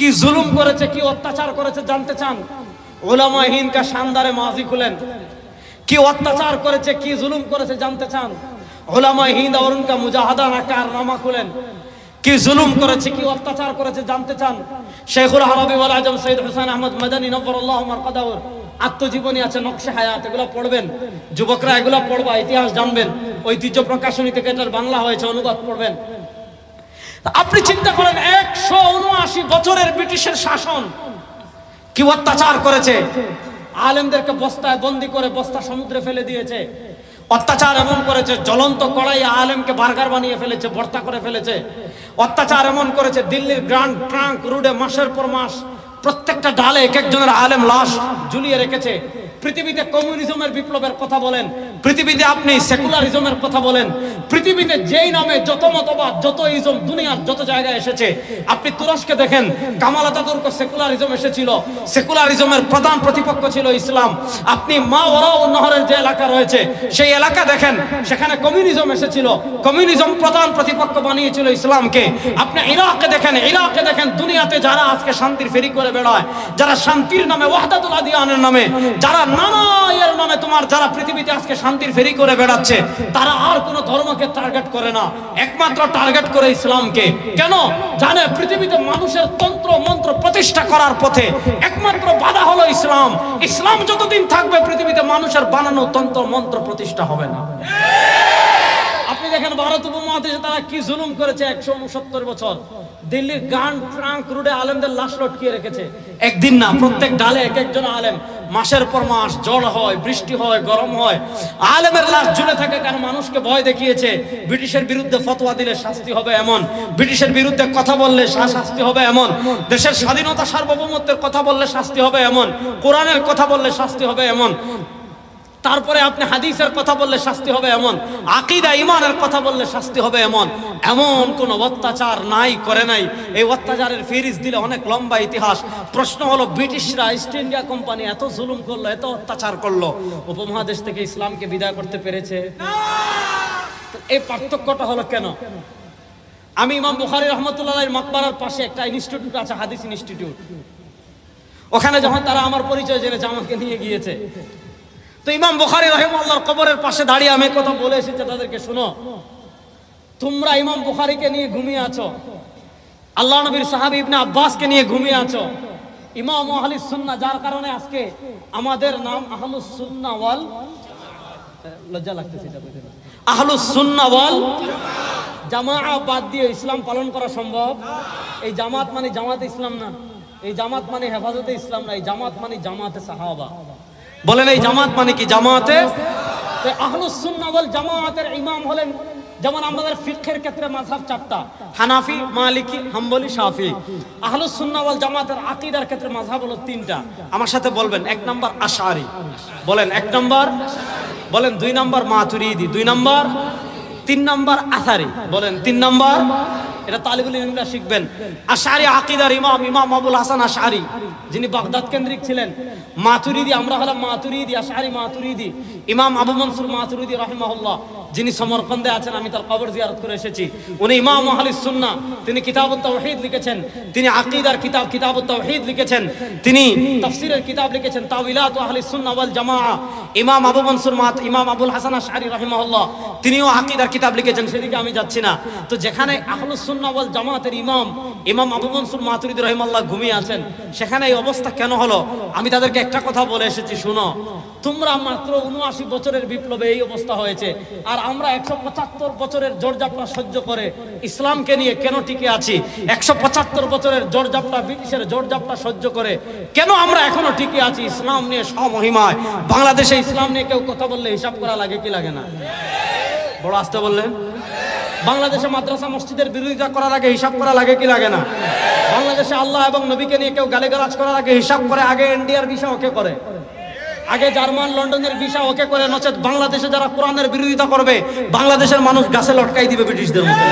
কি জুলুম করেছে, কি অত্যাচার করেছে জানতে চান? ওলামা হিনকা শানদারে মাজি খুলেন। কি অত্যাচার করেছে, কি জুলুম করেছে জানতে চান? ওলামা হিন্দ অরুণকা উনকা মুজাহাদা না কারনামা খুলেন। কি জুলুম করেছে, কি অত্যাচার করেছে জানতে চান? শেখুর আরবি ওয়াল আজম সৈয়দ হোসেন আহমদ মাদানী নবরুল্লাহ কাদাউর। আত্মজীবনী আছে, নকশে হায়াত, এগুলো পড়বেন। যুবকরা এগুলো পড়বা, ইতিহাস জানবেন। ঐতিহ্য প্রকাশনী থেকে এটার বাংলা হয়েছে, অনুবাদ পড়বেন। আপনি চিন্তা করেন, একশো উনআশি বছরের ব্রিটিশের শাসন কি অত্যাচার করেছে? আলেমদেরকে বস্তায় বন্দি করে বস্তা সমুদ্রে ফেলে দিয়েছে। অত্যাচার এমন করেছে, জ্বলন্ত কড়াই আলেমকে বার্গার বানিয়ে ফেলেছে, ভর্তা করে ফেলেছে। অত্যাচার এমন করেছে, দিল্লির গ্রান্ড ট্রাঙ্ক রুডে মাসের পর মাস প্রত্যেকটা ডালে এক একজনের আলেম লাশ ঝুলিয়ে রেখেছে। পৃথিবীতে কমিউনিজমের বিপ্লবের কথা বলেন, পৃথিবীতে আপনি সেকুলারিজমের কথা বলেন, পৃথিবীতে যেই নামে যত মতবাদ, যত ইজম দুনিয়ার যত জায়গায় এসেছে, আপনি তুরস্কে দেখেন, কামাল আতাতুর্ক সেকুলারিজম এসেছিল। সেকুলারিজমের প্রধান প্রতিপক্ষ ছিল ইসলাম। আপনি মা ওরাও নহরের যে এলাকা রয়েছে, সেই এলাকা দেখেন, সেখানে কমিউনিজম এসেছিল। কমিউনিজম প্রধান প্রতিপক্ষ বানিয়েছিল ইসলামকে। আপনি ইরাকে দেখেন ইরাকে দেখেন, দুনিয়াতে যারা আজকে শান্তির ফেরি করে বেড়ায়, যারা শান্তির নামে ওয়াহদাতুল আদিয়ানের নামে, যারা নামে তোমার যারা পৃথিবীতে আজকে শান্তির ফেরি করে বেড়াচ্ছে, তারা আর ধর্মকে টার্গেট করে না। একমাত্র টার্গেট করে ইসলামকে। কেন? জানে পৃথিবীতে মানুষের তন্ত্র, মন্ত্র প্রতিষ্ঠা করার পথে একমাত্র বাধা হলো ইসলাম। ইসলাম যতদিন থাকবে, পৃথিবীতে মানুষের বানানো তন্ত্র, মন্ত্র প্রতিষ্ঠা হবে না। আপনি দেখেন, ভারত উপমহাদেশে তারা কি জুলুম করেছে একশো উনসত্তর বছর? দিল্লির গান ট্রাঙ্ক রুডে আলেমদের লাশ লটকিয়ে রেখেছে। একদিন না, প্রত্যেক ডালে এক একজন আলেম। মাসের পর মাস জল হয়, বৃষ্টি হয়, গরম হয়। আলেমের লাশ ঝুলে থাকে কারণ মানুষকে ভয় দেখিয়েছে, ব্রিটিশের বিরুদ্ধে ফতোয়া দিলে শাস্তি হবে এমন। ব্রিটিশের বিরুদ্ধে কথা বললে শাস্তি হবে এমন। দেশের স্বাধীনতা সার্বভৌমত্বের কথা বললে শাস্তি হবে এমন। কোরআনের কথা বললে শাস্তি হবে এমন। তারপরে আপনি হাদিসের কথা বললে শাস্তি হবে এমন, আকিদা ইমানের কথা বললে শাস্তি হবে এমন। এমন কোন অত্যাচার নাই, করে নাই। এই অত্যাচারের ফিরিজ দিলে অনেক লম্বা ইতিহাস। প্রশ্ন হলো, ব্রিটিশরা ইস্ট ইন্ডিয়া কোম্পানি এত জুলুম করল, এত অত্যাচার করল, উপমহাদেশ থেকে ইসলামকে বিদায় করতে পেরেছে? এই পার্থক্যটা হলো কেন? আমি ইমাম বুখারি রহমতুল্লাহ মকবরার পাশে একটা ইনস্টিটিউট আছে, হাদিস ইনস্টিটিউট। ওখানে যখন তারা আমার পরিচয় জেনেছে, আমাকে নিয়ে গিয়েছে। তো ইমাম বুখারি রহিম আল্লাহর কবরের পাশে দাঁড়িয়ে আমি কথা বলে এসেছে, তাদেরকে শুনো। তোমরা ইমাম বুখারিকে নিয়ে ঘুমিয়ে আছো। আল্লাহ নবীর সাহাবি ইবনে আব্বাসকে নিয়ে ঘুমিয়ে আছো। ইমাম আহলি সুন্নাহ, যার কারণে আজকে আমাদের নাম আহলুস সুন্নাহ ওয়াল লজ্জা লাগতেছে এটা বলতে আহলুস সুন্নাহ ওয়াল জামাআ বাদ দিয়ে ইসলাম পালন করা সম্ভব। এই জামাত মানে জামাতে ইসলাম না। এই জামাত মানে হেফাজতে ইসলাম না। এই জামাত মানে জামাতে সাহাবা। বলেন এই জামাত মানে কি জামাতে? তো আহলুস জামাতের ইমাম হলেন যেমন আমাদের ফিক্ষের ক্ষেত্রে মাঝাব চারটা। হানাফি, মালিকি, হাম্বলি, শাফি। আহলুস সুন্নাহ জামাতের আকিদার ক্ষেত্রে মাঝাব হলো তিনটা। আমার সাথে বলবেন, এক নম্বর আশারি বলেন, এক নম্বর। বলেন, দুই নম্বর মাতুরিদি। দুই নাম্বার তিন নম্বর আসারি। বলেন, তিন নম্বর? এটা তালিবুল ইলমরা শিখবেন। আশারি আকিদার ইমাম ইমাম আবুল হাসান আশারি, যিনি বাগদাদ কেন্দ্রিক ছিলেন। মাতুরিদি, আমরা হলাম মাতুরিদি, আশারি মাতুরিদি, ইমাম আবু মনসুর মাতুরিদি রাহিমাহুল্লাহ, যিনি সমরকন্দে আছেন, আমি তার কবর জিয়ারত করে এসেছি। উনি ইমাম আহলিস সুন্নাহ, তিনি কিতাবুত তাওহীদ লিখেছেন, তিনি আকিদার কিতাব, কিতাবুত তাওহীদ লিখেছেন, তিনি তাফসীরের কিতাব লিখেছেন তাওইলাত আহলিস সুন্নাহ ওয়াল জামাআ ইমাম আবু মনসুর মাত ইমাম আবুল হাসান আশআরি রাহিমাহুল্লাহ, তিনিও আকীদার কিতাব লিখেছেন, সেদিকে আমি যাচ্ছি না। তো যেখানে আহলুস সুন্নাহ ওয়াল জামাতের ইমাম ইমাম আবু মনসুর মাতুরিদি রহিমাল্লাহ ঘুমিয়ে আছেন, সেখানে এই অবস্থা কেন হলো? আমি তাদেরকে একটা কথা বলে এসেছি, শুনো। তোমরা মাত্র উনআশি বছরের বিপ্লবে এই অবস্থা হয়েছে, আর আমরা একশো পঁচাত্তর বছরের জোরজাপটা সহ্য করে ইসলামকে নিয়ে কেন টিকে আছি? একশো পঁচাত্তর বছরের জোরজাপটা ব্রিটিশের জোরজাপটা সহ্য করে কেন আমরা এখনও টিকে আছি? ইসলাম নিয়ে স্বমহিমায় বাংলাদেশে ইসলাম নিয়ে কেউ কথা বললে হিসাব করা লাগে, কি লাগে না? বড় আসতে বললেন বাংলাদেশে মাদ্রাসা মসজিদের বিরোধিতা করার আগে হিসাব করা লাগে, কি লাগে না? বাংলাদেশে আল্লাহ এবং নবীকে নিয়ে কেউ গালিগালাজ করার আগে হিসাব করে। আগে ইন্ডিয়ার বিষয় ওকে করে। আগে জার্মান, লন্ডনের ভিসা ওকে করে। নচেত বাংলাদেশে যারা কোরআনের বিরোধিতা করবে, বাংলাদেশের মানুষ গাছে লটকাই দিবে ব্রিটিশদের মতো